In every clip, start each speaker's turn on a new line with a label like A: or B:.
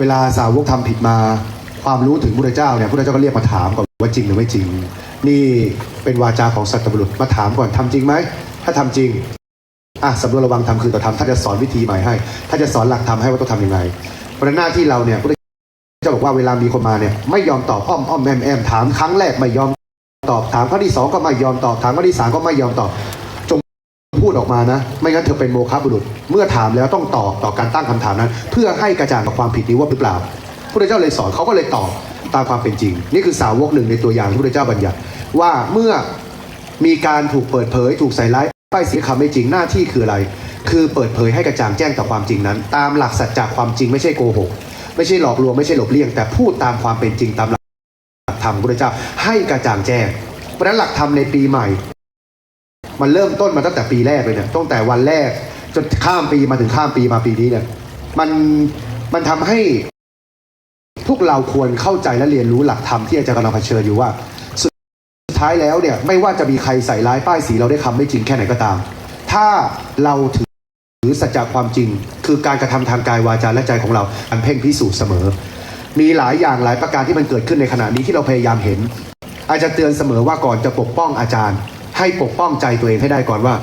A: เวลาสาวกทำผิดมา ความรู้ถึงพระเจ้าเนี่ยพระเจ้าก็เรียกมาถามก่อนว่าจริงหรือไม่จริง นี่เป็นวาจาของสัตบุรุษมาถามก่อนทำจริงไหมถ้าทำจริงอะสำรวจระวังทำคืนต่อทำถ้าจะสอนวิธีใหม่ให้ถ้าจะสอนหลักทำให้ว่าต้องทำยังไงเพราะฉะนั้นหน้าที่เราเนี่ยพระเจ้าบอกว่าเวลามีคนมาเนี่ยไม่ยอมตอบอ้อมอ้อมแอมแอมถามครั้งแรกไม่ยอมตอบถามครั้งที่สองก็ไม่ยอมตอบถามครั้งที่สามก็ไม่ยอมตอบ พูดออกมานะ ไม่งั้นเธอเป็นโมฆะบุรุษ เมื่อถามแล้วต้องตอบต่อการตั้งคำถามนั้น เพื่อให้กระจ่างกับความผิดนี้ว่าหรือเปล่าพระเจ้าเลยสอนเขาก็เลยตอบตามความเป็นจริง นี่คือสาวกหนึ่งในตัวอย่างที่พระเจ้าบัญญัติ ว่าเมื่อมีการถูกเปิดเผย ถูกใส่ร้ายป้ายสีคำไม่จริงหน้าที่คืออะไร คือเปิดเผยให้กระจ่างแจ้งต่อความจริงนั้น ตามหลักสัจจะความจริงไม่ใช่โกหกไม่ใช่หลอกลวงไม่ใช่หลบเลี่ยง แต่พูดตามความเป็นจริงตามหลักธรรมพระเจ้าให้กระจ่างแจ้งเพราะฉะนั้นหลักธรรมในปีใหม่ มันเริ่มต้นมาตั้งแต่ปีแรกเลยเนี่ยตั้งแต่วันแรกจนข้ามปีมาถึงข้ามปีมาปีนี้เนี่ยมันมันทำให้พวกเราควรเข้าใจและเรียนรู้หลักธรรมที่อาจารย์กำลังเผชิญอยู่ว่า สุดท้ายแล้วเนี่ยไม่ว่าจะมีใครใส่ร้ายป้ายสีเราได้คำไม่จริงแค่ไหนก็ตาม ถ้าเราถือสัจจะความจริง คือการกระทำทางกายวาจาและใจของเราอันเพ่งพิสูจน์เสมอ มีหลายอย่างหลายประการที่มันเกิดขึ้นในขณะนี้ที่เราพยายามเห็น อาจจะเตือนเสมอว่าก่อนจะปกป้องอาจารย์ ให้ปกป้องใจตัวเองให้ได้ก่อนว่า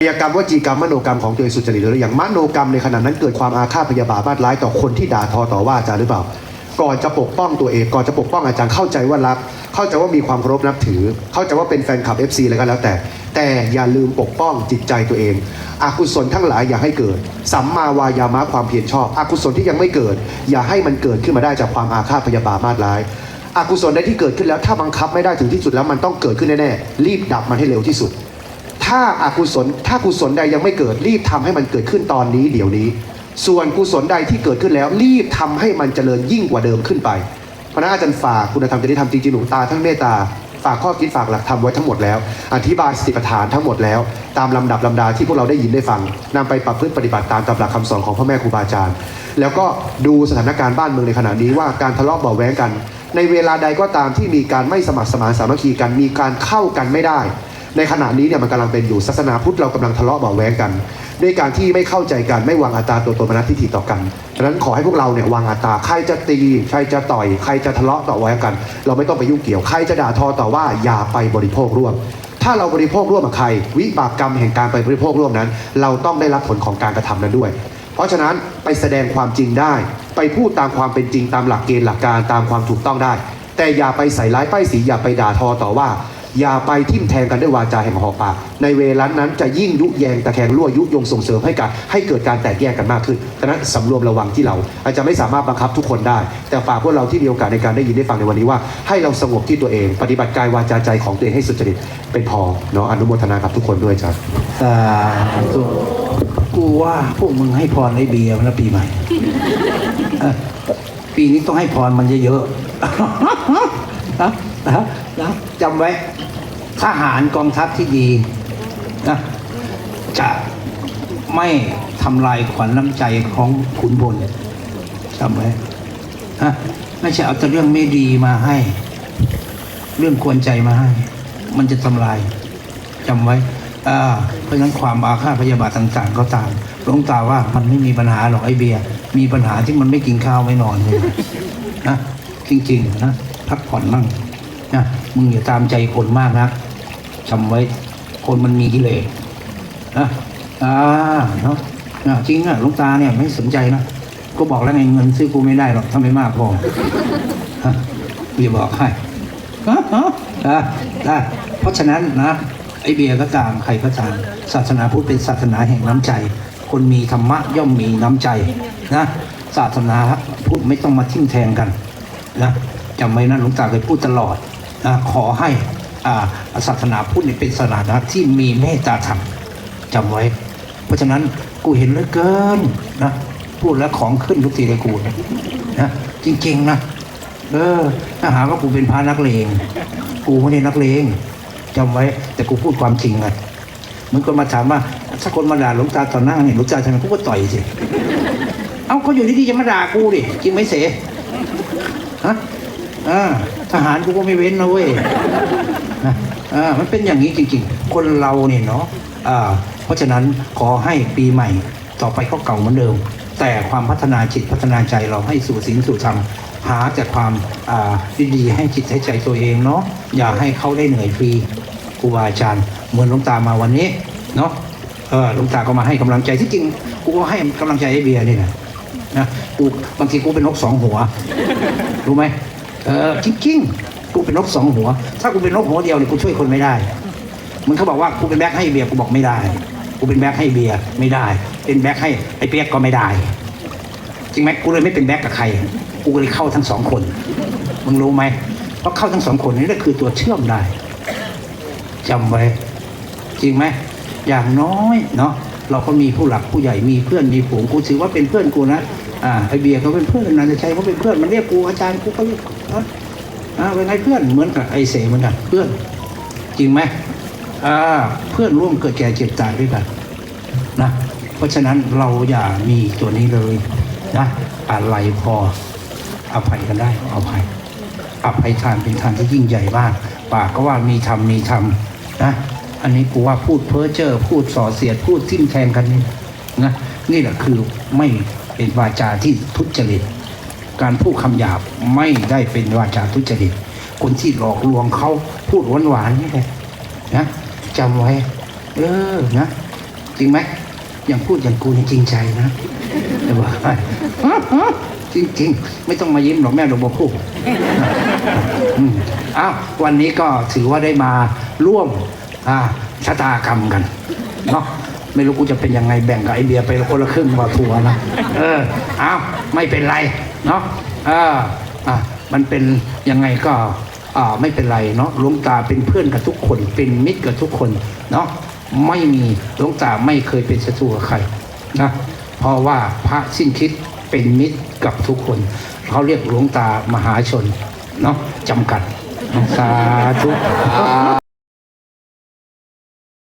A: กายกรรมวจีกรรมมโนกรรมของตัวเองสุจริตหรืออย่างมโนกรรมในขณะนั้นเกิดความอาฆาตพยาบาทมาดร้ายต่อคนที่ด่าทอต่อว่าอาจารย์หรือเปล่า ก่อนจะปกป้องตัวเองก่อนจะปกป้องอาจารย์เข้าใจว่ารัก เข้าใจว่ามีความเคารพนับถือ เข้าใจว่าเป็นแฟนคลับ FC อะไรก็แล้วแต่ แต่อย่าลืมปกป้องจิตใจตัวเอง อกุศลทั้งหลายอย่าให้เกิด สัมมาวายามะความเพียรชอบ อกุศลที่ยังไม่เกิด อย่าให้มันเกิดขึ้นมาได้จากความอาฆาตพยาบาทมาดร้าย อกุศลใดที่เกิดขึ้นแล้ว ถ้าบังคับไม่ได้ถึงที่สุดแล้วมันต้องเกิดขึ้นแน่ๆรีบดับมันให้เร็วที่สุด ถ้าอากุศลถ้ากุศลใดยังไม่เกิดรีบทำให้มันเกิดขึ้นตอนนี้เดี๋ยวนี้ ส่วนกุศลใดที่เกิดขึ้นแล้ว รีบทำให้มันเจริญยิ่งกว่าเดิมขึ้นไปพระอาจารย์ฝากคุณธรรมจริยธรรมจริงๆหลวงตาทั้งเมตตาฝากข้อคิดฝากหลักธรรมไว้ทั้งหมดแล้ว อธิบายสติปัฏฐานทั้งหมดแล้ว ตามลำดับลำดาที่พวกเราได้ยินได้ฟังนำไปปรับพฤติปฏิบัติตามตำราคำสอนของพ่อแม่ครูบาอาจารย์ แล้วก็ดูสถานการณ์บ้านเมืองในขณะนี้ว่าการทะเลาะเบาแว้งกัน ในเวลาใดก็ตามที่มีการไม่สมัครสมานสามัคคีกันมีการเข้ากันไม่ได้ ในขณะนี้เนี่ยมันกำลังเป็นอยู่ศาสนาพุทธเรากำลังทะเลาะเบาแวงกัน ด้วยการที่ไม่เข้าใจกันไม่วางอัตราตัวตนมนัตทิฏฐิต่อกันดังนั้นขอให้พวกเราเนี่ยวางอัตราใครจะตีใครจะต่อยใครจะทะเลาะต่อแว้งกัน เราไม่ต้องไปยุ่งเกี่ยวใครจะด่าทอต่อว่าอย่าไปบริโภคร่วมถ้าเราบริโภคร่วมกับใคร วิบากกรรมแห่งการไปบริโภคร่วมนั้น เราต้องได้รับผลของการกระทำนั้นด้วย เพราะฉะนั้นไปแสดงความจริงได้ ไปพูดตามความเป็นจริงตามหลักเกณฑ์หลักการตามความถูกต้องได้ แต่อย่าไปใส่ร้ายป้ายสีอย่าไปด่าทอต่อว่า อย่าไปทิ่มแทงกันด้วยวาจาแห่งหอปากในเวลานั้นจะยิ่งยุแยงตะแคงรั่วยุยงส่งเสริมให้การให้เกิดการแตกแยกกันมากขึ้นดังนั้นสำรวมระวังที่เรา อาจจะไม่สามารถบังคับทุกคนได้ แต่ฝากพวกเราที่มีโอกาสในการได้ยินได้ฟังในวันนี้ว่า ให้เราสงบที่ตัวเอง ปฏิบัติกายวาจาใจของตัวเองให้สุจริตเป็นพอเนาะอนุโมทนากับทุกคนด้วยจ้ะ
B: สาธุ ว่าพวกมึงให้พรไอ้เบียร์แล้วปีใหม่ ปีนี้ต้องให้พรมันเยอะๆนะนะนะจำไว้ทหารกองทัพที่ดีนะจะไม่ทำลายขวัญน้ำใจของขุนพลจำไว้ฮะไม่ใช่เอาแต่เรื่องไม่ดีมาให้ เรื่องควรใจมาให้ มันจะทำลายจำไว้ เพราะฉะนั้นความอาฆาตพยาบาทต่าง ๆ ก็ตามหลวงตาว่ามันไม่มีปัญหาหรอกไอ้เบียร์มีปัญหาที่มันไม่กินข้าวไม่นอนเลยนะจริงๆนะพักผ่อนมั่งนะมึงอย่าตามใจคนมากนะจำไว้คนมันมีกิเลสนะอ่าเนาะนะจริงอะหลวงตาเนี่ยไม่สนใจนะก็บอกแล้วไงเงินซื้อกูไม่ได้หรอกถ้าไม่มากพอฮะเบียร์บอกให้ฮะฮะอะอะเพราะฉะนั้นนะ ไอเบียก็ตามใครก็ตาม ศาสนาพุทธเป็นศาสนาแห่งน้ำใจ คนมีธรรมะย่อมมีน้ำใจนะศาสนาพุทธไม่ต้องมาทิ่มแทงกันนะจำไว้นะหลวงตาเคยพูดตลอดนะขอให้อาศาสนาพุทธเป็นศาสนาที่มีเมตตาธรรมจำไว้ เพราะฉะนั้นกูเห็นเหลือเกินนะพูดแล้วของขึ้นทุกทีเลยกูนี่ยนะจริงๆนะเออถ้าหาว่ากูเป็นพระนักเลง กูไม่ได้นักเลง จำไว้แต่กูพูดความจริงไงเหมือนคนมาถามว่า ถ้าคนมาด่าหลวงตาต่อหน้าเนี่ยหลวงตาทำไมกูก็ต่อยสิเอาเขาอยู่ที่ๆจะมาด่ากูดิจริงไหมเสฮะอ่าทหารกูก็ไม่เว้นนะเว้ยอ่ามันเป็นอย่างนี้จริง ๆ คนเราเนี่ยเนาะอ่าเพราะฉะนั้นขอให้ปีใหม่ต่อไปก็เก่าเหมือนเดิม แต่แต่ความพัฒนาจิตพัฒนาใจเราให้สู่ศีลสู่ธรรม หาแต่ความดีๆให้จิตให้ใจตัวเองเนาะอย่าให้เขาได้เหนื่อยฟรีครูบาอาจารย์เหมือนหลวงตามาวันนี้เนาะเออหลวงตาก็มาให้กำลังใจที่จริงกูก็ให้กำลังใจไอ้เบียร์นี่แหละนะกูบางทีกูเป็นนกสองหัว รู้ไหมเออจริงๆกูเป็นนกสองหัว ถ้ากูเป็นนกหัวเดียวเนี่ยกูช่วยคนไม่ได้มึงเขาบอกว่ากูเป็นแบ็คให้เบียร์กูบอกไม่ได้กูเป็นแบ็คให้เบียร์ไม่ได้ เป็นแบ็คให้ไอ้เปียกก็ไม่ได้ จริงไหมกูเลยไม่เป็นแบ็คกับใคร กูเลยเข้าทั้งสองคนมึงรู้ไหมเพราะเข้าทั้งสองคนนี่แหละคือตัวเชื่อมได้จำไว้ จริงไหมอย่างน้อยเนาะเราก็มีผู้หลักผู้ใหญ่มีเพื่อนมีฝูงกูถือว่าเป็นเพื่อนกูนะอ่าไอเบียร์เขาเป็นเพื่อนนันทชัยเขาเป็นเพื่อนมันเรียกกูอาจารย์กูก็เรียกอะอ่าเป็นไงเพื่อนเหมือนกับไอเสเหมือนกันเพื่อน จริงไหมอ่าเพื่อนร่วมเกิดแก่เจ็บตายด้วยกันนะเพราะฉะนั้นเราอย่ามีตัวนี้เลยนะอะไรพอ อภัยกันได้อภัยอภัยทานเป็นทานที่ยิ่งใหญ่มากปากก็ว่ามีธรรมมีธรรมนะอันนี้กูว่าพูดเพ้อเจ้อพูดส่อเสียดพูดทิ่มแทงกันนี่นะนี่แหละคือไม่เป็นวาจาที่ทุจริต การพูดคำหยาบไม่ได้เป็นวาจาทุจริต คนที่หลอกลวงเขาพูดหวานๆนี่แหละนะจำไว้ เออนะจริงไหมอย่างพูดอย่างกูนี่จริงใจนะจะบอกให้ จริงๆ ไม่ต้องมายิ้มหรอกแม่หลวงพ่อพูดอ้าววันนี้ก็ถือว่าได้มาร่วมชะตากรรมกันเนาะไม่รู้กูจะเป็นยังไงแบ่งกับไอเบียไปคนละครึ่งว่าทัวนะเอออ้าวไม่เป็นไรเนาะเอออะมันเป็นยังไงก็อ่าไม่เป็นไรเนาะหลวงตาเป็นเพื่อนกับทุกคน เป็นมิตรกับทุกคนเนาะไม่มีหลวงตาไม่เคยเป็นศัตรูกับใครนะเพราะว่าพระสิ้นคิด เป็นมิตรกับทุกคน เขาเรียกหลวงตามหาชนเนาะจำกัดสาธุ